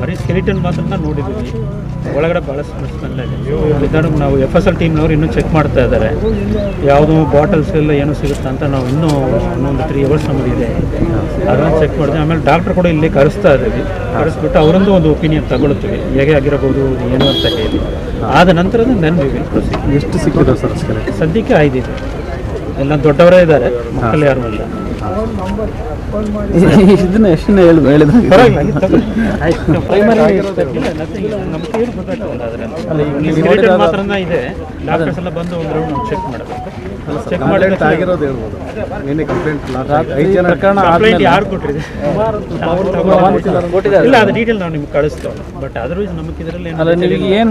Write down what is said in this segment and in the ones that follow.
ಬರೀ ಸ್ಕೆಲಿಟನ್ ಮಾತ್ರ ಒಳಗಡೆ ಬಹಳ ಸ್ಮೆಲ್ ಇದೆ ನಾವು ಎಫ್ ಎಸ್ ಎಲ್ ಟೀಮ್ನವ್ರು ಇನ್ನೂ ಚೆಕ್ ಮಾಡ್ತಾ ಇದ್ದಾರೆ. ಯಾವುದು ಬಾಟಲ್ಸ್ ಎಲ್ಲ ಏನೂ ಸಿಗುತ್ತಾ ಅಂತ ನಾವು ಇನ್ನೂ ಇನ್ನೊಂದು ತ್ರೀ ಅವರ್ಸ್ ನಮಗಿದೆ ಅದನ್ನು ಚೆಕ್ ಮಾಡಿದೆ ಆಮೇಲೆ ಡಾಕ್ಟರ್ ಕೂಡ ಇಲ್ಲಿ ಕರೆಸ್ತಾ ಇದ್ದೀವಿ ಕರೆಸ್ಬಿಟ್ಟು ಅವರೊಂದು ಒಂದು ಒಪಿನಿಯನ್ ತಗೊಳ್ತೀವಿ ಹೇಗೆ ಆಗಿರಬಹುದು ಏನು ಅಂತ ಹೇಳಿ. ಆದ ನಂತರದ ನೆನ್ ಎಷ್ಟು ಸಿಕ್ಕಿದೆ ಸರ್ ಸದ್ಯಕ್ಕೆ ಐದಿದೆ ಎಲ್ಲ ದೊಡ್ಡವರೇ ಇದ್ದಾರೆ ಮಕ್ಕಳು ಯಾರು ಇಲ್ಲ ಇದನ್ನ ಎಷ್ಟನ್ನ ಹೇಳಿ ಹೇಳಿದಾಗ ಪ್ರೈಮರಿ ಏನು ಸ್ಕೆಲಿಟನ್ ಮಾತ್ರ ಇದೆ. ಡಾಕ್ಟರ್ಸ್ ಬಂದು ಒಂದು ಚೆಕ್ ಮಾಡಬೇಕು. ಚೆಕ್ ಮಾಡಿ ಆಗಿರೋದು ಹೇಳ್ಬೋದು. ಕಂಪ್ಲೇಂಟ್ ಐದು ಜನ ಕಂಪ್ಲೇಂಟ್ ಯಾರು ಕೊಟ್ಟಿದೆ? ಕೊಟ್ಟಿದ್ದಾರೆ. ಇಲ್ಲ ಅದು ಡೀಟೇಲ್ ನಾವು ನಿಮ್ಗೆ ಕಳಿಸ್ತೇವೆ. ಬಟ್ ಅದರ್ವೈಸ್ ನಮಗೆ ಇದರಲ್ಲಿ ಅಲ್ಲ ನೀವು ಏನು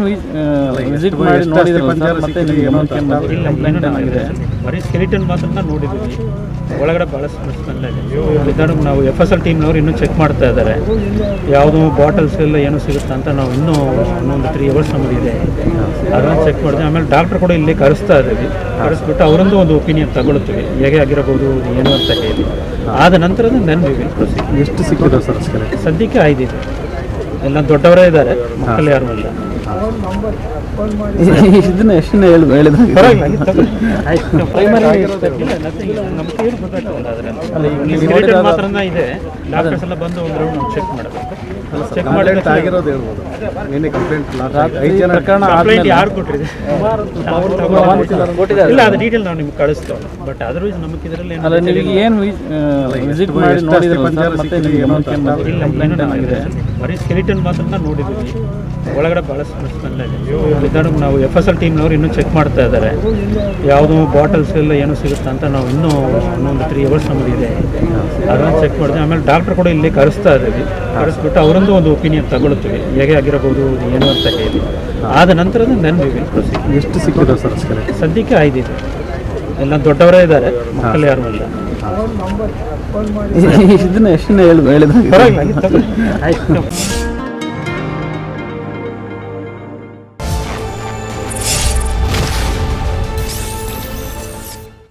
ವಿಸಿಟ್ ಮಾಡಿ ನೋಡಿದ್ರಲ್ಲ ಮತ್ತೆ ಬರೀ ಸ್ಕೆಲಿಟನ್ ಮಾತ್ರ ಒಳಗಡೆ ಭಾಳ ಸ್ಮೆಲ್ ಇದೆ ವಿಧಾನ ನಾವು ಎಫ್ ಎಸ್ ಎಲ್ ಟೀಮ್ನವ್ರು ಇನ್ನೂ ಚೆಕ್ ಮಾಡ್ತಾ ಇದ್ದಾರೆ. ಯಾವುದೋ ಬಾಟಲ್ಸ್ ಎಲ್ಲ ಏನು ಸಿಗುತ್ತಾ ಅಂತ ನಾವು ಇನ್ನೂ ಇನ್ನೊಂದು ತ್ರೀ ಅವರ್ಸ್ ನಮಗಿದೆ ಅದನ್ನು ಚೆಕ್ ಮಾಡಿದೆ ಆಮೇಲೆ ಡಾಕ್ಟರ್ ಕೂಡ ಇಲ್ಲಿ ಕರೆಸ್ತಾ ಇದ್ದೀವಿ. ಕರೆಸ್ಬಿಟ್ಟು ಅವರೊಂದು ಒಂದು ಒಪಿನಿಯನ್ ತಗೊಳ್ತೀವಿ ಹೇಗೆ ಆಗಿರಬಹುದು ಏನು ಅಂತ ಹೇಳಿ. ಆದ ನಂತರದ ನೆನ್ ವಿ ವಿಲ್ ಎಷ್ಟು ಸಿಕ್ಕಿದೆ ಸರ್ ಸದ್ಯಕ್ಕೆ ಆಯ್ದಿದೆ ಎಲ್ಲ ದೊಡ್ಡವರೇ ಇದ್ದಾರೆ ಮಕ್ಕಳು ಯಾರು ಇಲ್ಲ. ಇದನ್ನ ಎಷ್ಟನ್ನ ಹೇಳಿದ್ರು? ಹೇಳಿದ್ರು ಆಗಿರೋದು ಹೇಳ್ಬೋದು. ನಿನ್ನೆ ಕಂಪ್ಲೇಂಟ್ ಐದು ಜನ ಪ್ರಕರಣ ಯಾರು ಕೊಟ್ಟಿದೆ? ಇಲ್ಲ ಅದು ಡೀಟೇಲ್ ನಾವು ನಿಮ್ಗೆ ಕಳಿಸ್ತೇವೆ ಬಟ್ ನಮಗೆ ಇದರಲ್ಲಿ ಅಲ್ಲ ಏನು ವಿಸಿಟ್ ಮಾಡಿ ನೋಡಿದ್ರೆ ಮತ್ತೆ ಇಲ್ಲ ನಮಗೆ ಬರೀ ಸ್ಕೆಲಿಟನ್ ಮಾತ್ರ ನೋಡಿದ್ದೀವಿ ಒಳಗಡೆ ಭಾಳ ಸ್ಮೆಲ್ ಇದೆ ನಾವು ಎಫ್ ಎಸ್ ಎಲ್ ಟೀಮ್ನವ್ರು ಇನ್ನೂ ಚೆಕ್ ಮಾಡ್ತಾ ಇದ್ದಾರೆ. ಯಾವುದೋ ಬಾಟಲ್ಸ್ ಎಲ್ಲ ಏನು ಸಿಗುತ್ತಾ ಅಂತ ನಾವು ಇನ್ನೂ ಇನ್ನೊಂದು ತ್ರೀ ಅವರ್ಸ್ ನಮಗಿದೆ ಅದನ್ನು ಚೆಕ್ ಮಾಡಿದೆ ಆಮೇಲೆ ಡಾಕ್ಟರ್ ಕೂಡ ಇಲ್ಲಿ ಕರೆಸ್ತಾ ಇದ್ದೀವಿ. ಕರೆಸ್ಬಿಟ್ಟು ಅವರೊಂದು ಒಂದು ಒಪಿನಿಯನ್ ತಗೊಳ್ತೀವಿ. ಹೇಗೆ ಆಗಿರಬಹುದು ಏನು ಅಂತ ಹೇಳಿ. ಆದ ನಂತರದ ನೆನ್ ಎಷ್ಟು ಸಿಕ್ಕಿದೆ ಸರ್ ಸದ್ಯಕ್ಕೆ ಐದಿದೆ ಎಲ್ಲ ದೊಡ್ಡವರೇ ಇದ್ದಾರೆ. ಮಕ್ಕಳು ಯಾರು ಇಲ್ಲ. ಇದನ್ನ ಎಷ್ಟು ಹೇಳಿದ್ರು? ಹೇಳಿದ್ರು ಆಯ್ತು